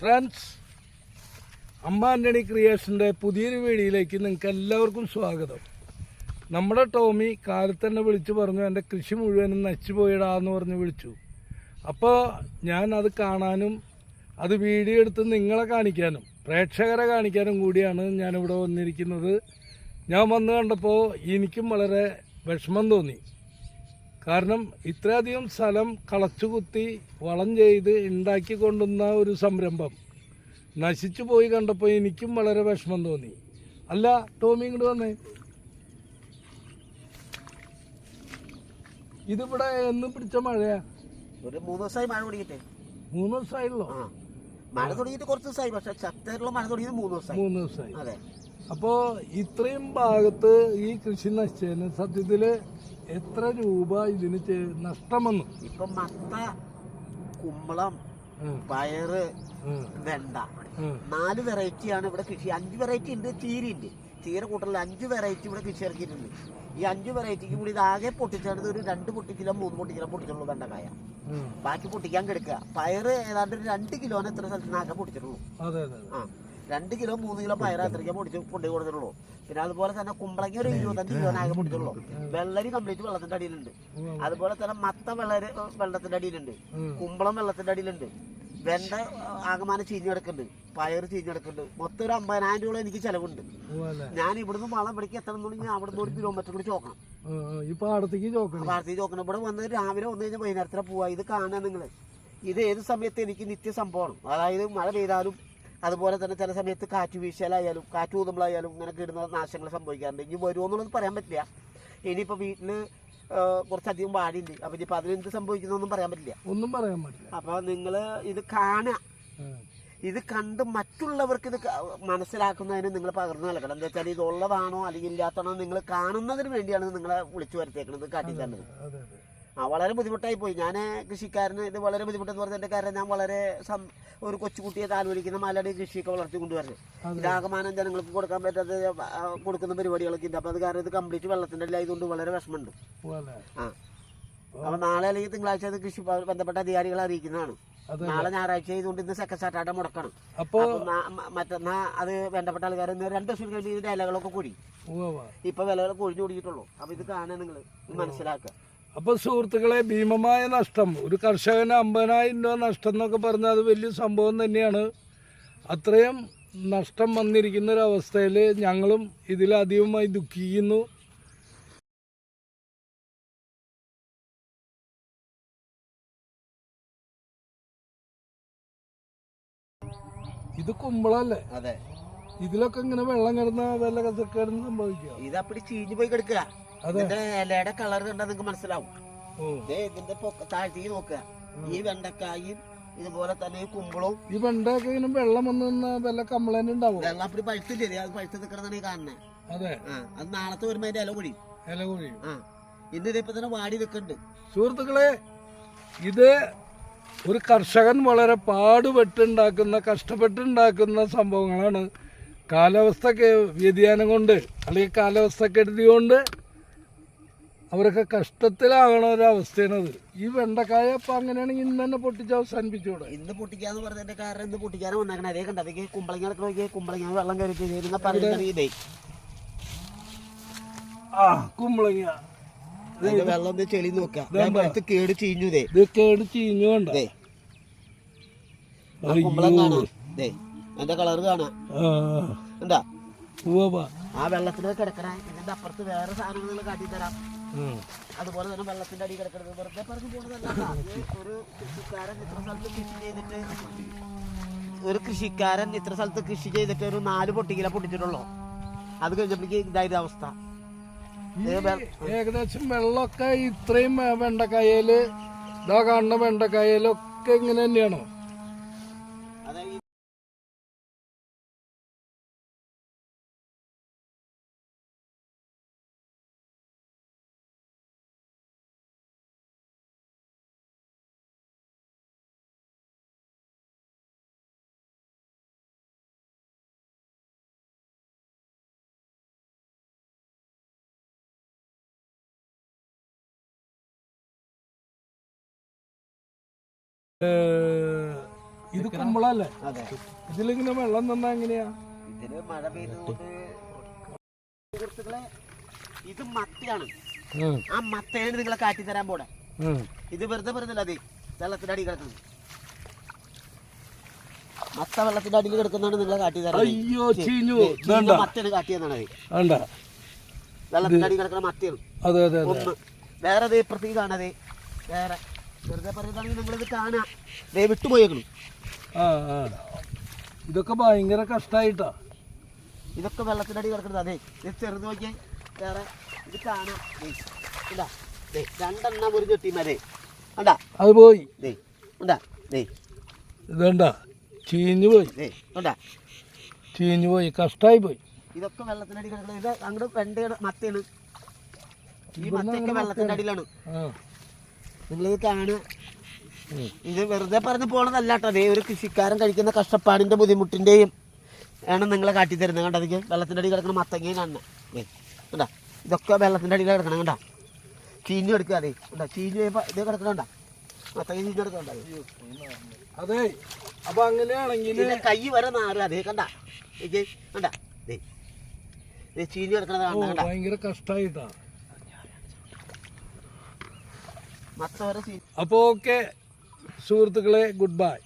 Friends അമ്പാന്റണി ക്രിയേഷന്റെ പുതിയൊരു വീഡിയോയിലേക്ക് നിങ്ങൾക്ക് എല്ലാവർക്കും സ്വാഗതം. നമ്മുടെ ടോമി കാലത്ത് തന്നെ വിളിച്ചു പറഞ്ഞു എന്റെ കൃഷി മുഴുവനും നശിച്ചു പോയിടാന്ന് പറഞ്ഞ് വിളിച്ചു. അപ്പോൾ ഞാൻ അത് കാണാനും അത് വീഡിയോ എടുത്ത് നിങ്ങളെ കാണിക്കാനും പ്രേക്ഷകരെ കാണിക്കാനും കൂടിയാണ് ഞാനിവിടെ വന്നിരിക്കുന്നത്. ഞാൻ വന്ന് കണ്ടപ്പോൾ എനിക്കും വളരെ വിഷമം തോന്നി. കാരണം ഇത്രയധികം സ്ഥലം കളച്ചുകുത്തി വളം ചെയ്ത് ഉണ്ടാക്കി കൊണ്ടുവന്ന ഒരു സംരംഭം. നശിച്ചു പോയി കണ്ടപ്പോൾ എനിക്കും വളരെ വിഷമം തോന്നി. അല്ല ടോമി ഇങ്ങോട്ട് വന്നേ. ഇതിവിടെ എന്ന് പിടിച്ച മഴയാ? ഒരു മൂന്ന് ദിവസമായി മഴ തുടങ്ങിയിട്ടേ. മൂന്ന് ദിവസമായല്ലോ? മഴ തുടങ്ങിയിട്ട് കുറച്ച് ദിവസമായി പക്ഷെ ശക്തമായിട്ടുള്ള മഴ തുടങ്ങിയത് മൂന്ന് ദിവസമായി. മൂന്ന് ദിവസമായി. അതെ. അപ്പോൾ ഇത്രയും ഭാഗത്ത് ഈ കൃഷി നശിച്ചതിന് സത്യത്തിൽ എത്ര രൂപ ഇതിന് നഷ്ടമെന്ന്? ഇപ്പൊ മത്ത കുമ്പളം പയറ് വെണ്ട. നാല് വെറൈറ്റിയാണ് ഇവിടെ കൃഷി. അഞ്ച് വെറൈറ്റി ഉണ്ട് ചീരയുണ്ട്. ചീര കൂട്ടറിൽ അഞ്ച് വെറൈറ്റി ഇവിടെ കൃഷി ഇറക്കിയിട്ടുണ്ട്. ഈ അഞ്ച് വെറൈറ്റിക്ക് കൂടി ഇത് ആകെ പൊട്ടിച്ചത് ഒരു രണ്ട് പൊട്ടിക്കിലോ മൂന്ന് പൊട്ടിക്കിലോ പൊട്ടിച്ചുള്ളൂ വെണ്ടക്കായ. ബാക്കി പൊട്ടിക്കാൻ കിടക്കുക. പയറ് ഏതാണ്ട് ഒരു രണ്ട് കിലോന് എത്ര സ്ഥലത്ത് ആകെ പൊട്ടിച്ചിട്ടുള്ളൂ. ആ. രണ്ട് കിലോ മൂന്ന് കിലോ പയർ അത്രയ്ക്ക് പൊടിച്ച് കൊണ്ടുപോയി കൊടുത്തിട്ടുള്ളൂ. പിന്നെ അതുപോലെ തന്നെ കുമ്പളങ്ങ ഒരു ഇരുപത്തഞ്ച് കിലോ ആകെ പൊടിച്ചുള്ളൂ വെള്ളരി കംപ്ലീറ്റ് വെള്ളത്തിന്റെ അടിയിലുണ്ട്. അതുപോലെ തന്നെ മത്ത വെള്ളരി വെള്ളത്തിന്റെ അടിയിലുണ്ട്. കുമ്പളം വെള്ളത്തിന്റെ അടിയിലുണ്ട്. വെണ്ട ആകമാനം ചീഞ്ഞെടുക്കുന്നുണ്ട്. പയർ ചീഞ്ഞെടുക്കുന്നുണ്ട്. മൊത്തം ഒരു അമ്പതിനായിരം രൂപ എനിക്ക് ചെലവുണ്ട്? ഞാൻ ഇവിടുന്ന് വളം പിടിക്ക് എത്തണം ഞാൻ അവിടെ നിന്ന് ഒരു കിലോമീറ്റർ കൂടി ചോക്കണം. ഇപ്പൊ അടുത്തേക്ക് ഈ പാടത്തേക്ക് ചോക്കണം. ഭാരതീയ ചോക്കണം. ഇവിടെ വന്ന് രാവിലെ വന്നു കഴിഞ്ഞാൽ വൈകുന്നേരത്തിന് പോവാ. ഇത് കാണാൻ നിങ്ങൾ ഇത് ഏത് സമയത്ത് എനിക്ക് നിത്യ സംഭവമാണ് അതായത് മഴ പെയ്താലും അതുപോലെ തന്നെ ചില സമയത്ത് കാറ്റ് വീശലായാലും കാറ്റ് ഊതുമ്പോഴായാലും ഇങ്ങനെ കിടുന്ന നാശങ്ങൾ സംഭവിക്കാറുണ്ട്. ഇനി വരുമോ എന്നുള്ളത് പറയാൻ പറ്റില്ല. ഇനിയിപ്പോൾ വീട്ടിൽ കുറച്ചധികം വാടിയുണ്ട് അപ്പം ഇനിയിപ്പോൾ അതിനെന്ത് സംഭവിക്കുന്നൊന്നും പറയാൻ പറ്റില്ല. ഒന്നും പറയാൻ പറ്റില്ല. അപ്പോൾ നിങ്ങൾ ഇത് കാണുക. ഇത് കണ്ട് മറ്റുള്ളവർക്ക് ഇത് മനസ്സിലാക്കുന്നതിന് നിങ്ങൾ പകർന്നു നൽകണം. എന്താ വെച്ചാൽ ഇതുള്ളതാണോ അല്ലെങ്കിൽ ഇല്ലാത്തതാണോ നിങ്ങൾ കാണുന്നതിന് വേണ്ടിയാണ് നിങ്ങളെ വിളിച്ചു വരുത്തേക്കുന്നത് കാട്ടി വളരെ ബുദ്ധിമുട്ടായി പോയി. ഞാൻ കൃഷിക്കാരന് ഇത് വളരെ ബുദ്ധിമുട്ടെന്ന് പറഞ്ഞതിന്റെ കാരണം ഞാൻ വളരെ സം ഒരു കൊച്ചുകുട്ടിയെ താലോലിക്കുന്ന മലയുടെ കൃഷിയൊക്കെ വളർത്തി കൊണ്ടുവരുന്നത് ഇതാകമാനം ജനങ്ങൾക്ക് കൊടുക്കാൻ പറ്റാത്ത കൊടുക്കുന്ന പരിപാടികളൊക്കെ ഉണ്ട്. അപ്പോൾ അത് കാരണം ഇത് കംപ്ലീറ്റ് വെള്ളത്തിന്റെ ആയതുകൊണ്ട് വളരെ വിഷമമുണ്ട്. ആ. അപ്പോൾ നാളെ അല്ലെങ്കിൽ തിങ്കളാഴ്ച അത് കൃഷി ബന്ധപ്പെട്ട അധികാരികളെ അറിയിക്കുന്നതാണ്. നാളെ ഞായറാഴ്ച ഇതുകൊണ്ട് ഇന്ന് സെക്കൻഡ് സാറ്റാർഡേ മുടക്കണം. അപ്പോ അപ്പോൾ മറ്റന്നാ അത് ബന്ധപ്പെട്ട ആൾക്കാർ ഇന്ന് രണ്ട് ദിവസം കഴിഞ്ഞ് ഇതിന്റെ ഇലകളൊക്കെ കൂടി. ഇപ്പൊ വിലകൾ കൊഴിഞ്ഞു കൂടിയിട്ടുള്ളൂ അപ്പൊ ഇത് കാണാൻ നിങ്ങൾ മനസ്സിലാക്കുക. അപ്പൊ സുഹൃത്തുക്കളെ ഭീമമായ നഷ്ടം. ഒരു കർഷകന് അമ്പതിനായിരം രൂപ നഷ്ടം എന്നൊക്കെ പറഞ്ഞാൽ അത് വലിയ സംഭവം തന്നെയാണ്. അത്രയും നഷ്ടം വന്നിരിക്കുന്ന ഒരു അവസ്ഥയിൽ ഞങ്ങളും ഇതിലധികമായി ദുഃഖിക്കുന്നു. ഇത് കുമ്പളല്ലേ? അതെ. ഇതിലൊക്കെ ഇങ്ങനെ വെള്ളം കിടന്ന വല്ല കസക്കേടും സംഭവിക്കുക ഇത് അപ്പടി ചീഞ്ഞു പോയി കിടക്കുക. ഇതിന്റെ ഇലയുടെ കളർ കണ്ടാൽ നിങ്ങൾക്ക് മനസ്സിലാവും. ദേ ഇതിന്റെ താഴ്ത്തി നോക്കുക. ഈ വെണ്ടക്കായും ഇതുപോലെ തന്നെ ഈ കുമ്പളവും ഈ വെണ്ടയൊക്കെ ഇങ്ങനെ വെള്ളം വന്നു വല്ല കംപ്ലൈന്റ് ഉണ്ടാവും? വെള്ളം അപ്പടി പഴുത്തില്ലേ? അത് പഴുത്ത് നിക്കണതാണ് ഈ കാണുന്നത് അതെ. ആ അത് നാളത്തെ വരുമ്പോ അതിന്റെ ഇല കൂടി ഇല കൂടി ആ. ഇന്ന് ഇതിപ്പോ തന്നെ വാടി നിൽക്കുന്നുണ്ട് സുഹൃത്തുക്കളെ ഇത് ഒരു കർഷകൻ വളരെ പാടുപെട്ടുണ്ടാക്കുന്ന കഷ്ടപ്പെട്ടുണ്ടാക്കുന്ന സംഭവങ്ങളാണ് കാലാവസ്ഥ വ്യതിയാനം കൊണ്ട് അല്ലെങ്കിൽ കാലാവസ്ഥ കെടുതി കൊണ്ട് അവരൊക്കെ കഷ്ടത്തിലാകണ ഒരവസ്ഥയാണത് ഈ വെണ്ടക്കായ ഇപ്പം അങ്ങനെയാണെങ്കിൽ ഇന്ന് തന്നെ പൊട്ടിച്ച് അവസാനിപ്പിച്ചൂടെ? ഇന്ന് പൊട്ടിക്കാന്ന് പറഞ്ഞതിന്റെ കാരണം ഇന്ന് പൊട്ടിക്കാനും വന്നേക്കണേ. അതേ കണ്ട അതേ കുമ്പളങ്ങളൊക്കെ നോക്കിയേ കുമ്പളങ്ങ വെള്ളം കയറിയിട്ട് ഇരുന്ന പറയുന്നത് ഇതേ. ആ കുമ്പളങ്ങ. വെള്ളം ഒന്ന് ചെളി കേട് ഇതേ കേട് ചീഞ്ഞു കുമ്പളം കാണാം. അതിന്റെ കളർ കാണാം. എന്താ ഉവ്വ ആ വെള്ളത്തിൽ കിടക്കണ. ഇതിന്റെ അപ്പുറത്ത് വേറെ സാധനങ്ങൾ കാട്ടിത്തരാം. അതുപോലെ തന്നെ വെള്ളത്തിന്റെ അടി കിടക്കുന്നത് വെറുതെ പറഞ്ഞു പോകുന്നതല്ല. ഒരു കൃഷിക്കാരൻ ഇത്ര സ്ഥലത്ത് കൃഷി ചെയ്തിട്ട് ഒരു കൃഷിക്കാരൻ ഇത്ര സ്ഥലത്ത് കൃഷി ചെയ്തിട്ട് ഒരു നാല് പൊട്ടിക്കില പൊട്ടിച്ചിട്ടുള്ളൂ? അത് കഴിഞ്ഞപ്പോഴേക്ക് ഇതായത് അവസ്ഥ. ഏകദേശം വെള്ളമൊക്കെ ഇത്രയും വെണ്ടക്കായൽ ഇതാ കാണുന്ന വെണ്ടക്കായലൊക്കെ ഇങ്ങനെ തന്നെയാണോ? ഇത് കുമ്പളല്ലേ? അതെ. ഇതിലിങ്ങനെ വെള്ളം തന്നാ എങ്ങനെയാ? ഇതിന് മഴ പെയ്തുകൊണ്ട് സുഹൃത്തുക്കളെ ഇത് മത്തിയാണ്. ആ. മത്തേനെ നിങ്ങളെ കാറ്റി തരാൻ പോടെ ഇത് വെറുതെ പറഞ്ഞില്ല അതെ. വെള്ളത്തിന്റെ അടി കിടക്കുന്നത്. മത്ത വെള്ളത്തിന്റെ അടിയിൽ കിടക്കുന്നതാണ് നിങ്ങളെ കാട്ടി തരാൻ അയ്യോ ചീഞ്ഞു മത്തേന് കാട്ടിയെന്നാണ് അത് വെള്ളത്തിന്റെ അടി കിടക്കുന്ന മത്തിയാണ്. വേറെ അതെ അതെ. ഒന്ന്. വേറെ. വെറുതെ പറയുകയാണെങ്കിൽ നിങ്ങളിത് കാണാ. ദേ വിട്ടുപോയേക്കണം. ആ ആ. ഇതൊക്കെ ഭയങ്കര കഷ്ടായിട്ടാ. ഇതൊക്കെ വെള്ളത്തിന്റെ അടി കിടക്കുന്നത് അതെ ഇത് ചെറുത് നോക്കിയാൽ വേറെ ഇത് കാണാം. ദേ രണ്ടെണ്ണം കണ്ടാ? അത് പോയി. ദേ ഉണ്ടാ ദേ. ഇതണ്ട ചീഞ്ഞു പോയി. ദേ ചീഞ്ഞു പോയി കഷ്ടായി പോയി. ഇതൊക്കെ വെള്ളത്തിന്റെ അടി കിടക്കുന്നത് ഇത് അങ്ങോട്ട് രണ്ട് മത്തയാണ് ഈ മത്തയൊക്കെ വെള്ളത്തിന്റെ അടിയിലാണ്. ആ. നിങ്ങളിത് കാണുക. ഇത് വെറുതെ പറഞ്ഞ് പോണതല്ല കേട്ടോ. അതേ ഒരു കൃഷിക്കാരൻ കഴിക്കുന്ന കഷ്ടപ്പാടിന്റെ ബുദ്ധിമുട്ടിന്റെയും ആണ് നിങ്ങളെ കാട്ടിത്തരുന്നത് കണ്ടോ? അതിക്ക് വെള്ളത്തിന്റെ അടി കിടക്കുന്ന മത്തങ്ങയും കാണണം ഏ കണ്ടാ? ഇതൊക്കെ വെള്ളത്തിന്റെ അടിയിൽ കിടക്കണം. കണ്ടാ? ചീഞ്ഞു എടുക്കുക അതെ കണ്ടോ? ചീഞ്ഞു പോയപ്പോ ഇത് കിടക്കണണ്ട മത്തങ്ങ ചീഞ്ഞു കിടക്കണ്ട അതെ. അപ്പൊ അങ്ങനെയാണെങ്കിൽ കൈ വരെ നാറുക അതേ കണ്ടാ? കണ്ടാ? ചീഞ്ഞു കിടക്കണത് ഓ കാണണം കണ്ടാ ഭയങ്കര കഷ്ടായിട്ടാ മത്ത വരെ ചീഞ്ഞു അപ്പോൾ ഓക്കെ സുഹൃത്തുക്കളെ ഗുഡ് ബൈ